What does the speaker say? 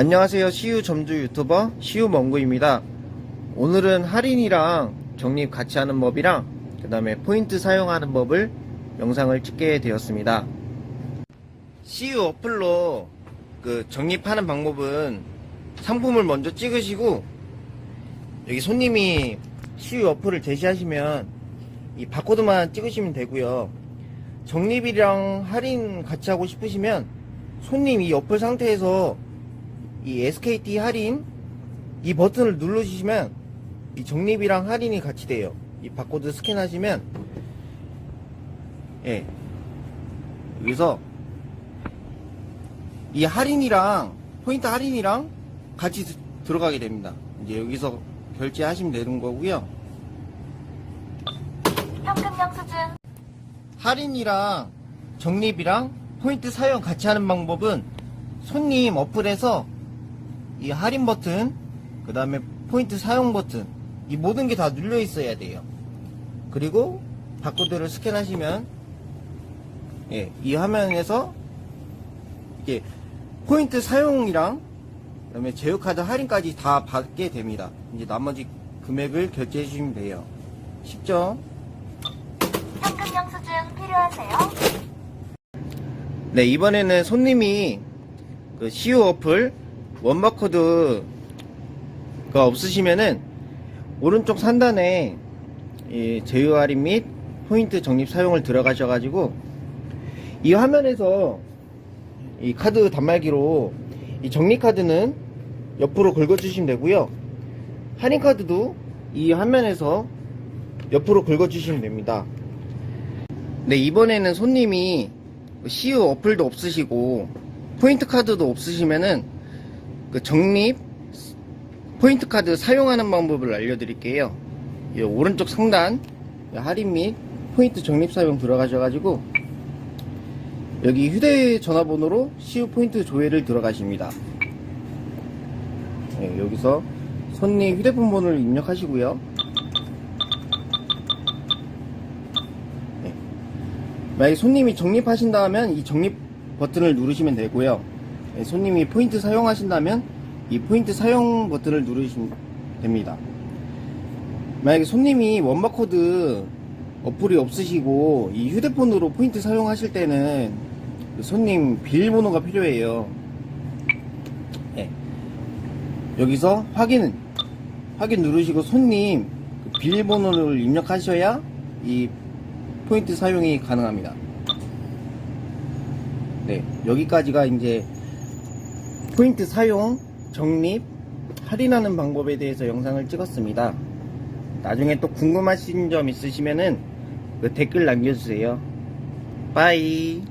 안녕하세요. 시우 점주 유튜버 시우 멍구입니다. 오늘은 할인이랑 적립 같이 하는 법이랑 그 다음에 포인트 사용하는 법을 영상을 찍게 되었습니다. 시우 어플로 그 적립하는 방법은 상품을 먼저 찍으시고 여기 손님이 시우 어플을 제시하시면 이 바코드만 찍으시면 되고요. 적립이랑 할인 같이 하고 싶으시면 손님 이 어플 상태에서 이 SKT 할인 이 버튼을 누르시면 이 적립이랑 할인이 같이 돼요. 이 바코드 스캔하시면 예 여기서 이 할인이랑 포인트 할인이랑 같이 드- 들어가게 됩니다. 이제 여기서 결제하시면 되는 거고요. 현금량 수준 할인이랑 적립이랑 포인트 사용 같이 하는 방법은 손님 어플에서 이 할인 버튼, 그 다음에 포인트 사용 버튼, 이 모든 게 다 눌려 있어야 돼요. 그리고 바코드를 스캔하시면, 예, 이 화면에서 이게 포인트 사용이랑 그 다음에 제휴카드 할인까지 다 받게 됩니다. 이제 나머지 금액을 결제해 주시면 돼요. 쉽죠? 현금량 수준 필요하세요? 네, 이번에는 손님이 그 시우 어플 원바코드가 없으시면은 오른쪽 상단에 이 제휴 할인 및 포인트 적립 사용을 들어가셔가지고 이 화면에서 이 카드 단말기로 이 적립 카드는 옆으로 긁어주시면 되고요. 할인 카드도 이 화면에서 옆으로 긁어주시면 됩니다. 네, 이번에는 손님이 CU 어플도 없으시고 포인트 카드도 없으시면은 그 적립 포인트 카드 사용하는 방법을 알려드릴게요. 이 오른쪽 상단 이 할인 및 포인트 적립 사용 들어가셔가지고 여기 휴대전화번호로 CU 포인트 조회를 들어가십니다. 네, 여기서 손님 휴대폰 번호를 입력하시고요. 만약에 손님이 적립하신다면 이 적립 버튼을 누르시면 되고요. 예, 손님이 포인트 사용하신다면 이 포인트 사용 버튼을 누르시면 됩니다. 만약에 손님이 원바코드 어플이 없으시고 이 휴대폰으로 포인트 사용하실 때는 그 손님 비밀번호가 필요해요. 예. 여기서 확인 확인 누르시고 손님 그 비밀번호를 입력하셔야 이 포인트 사용이 가능합니다. 네, 여기까지가 이제 포인트 사용, 적립, 할인하는 방법에 대해서 영상을 찍었습니다. 나중에 또 궁금하신 점 있으시면은 그 댓글 남겨주세요. 빠이.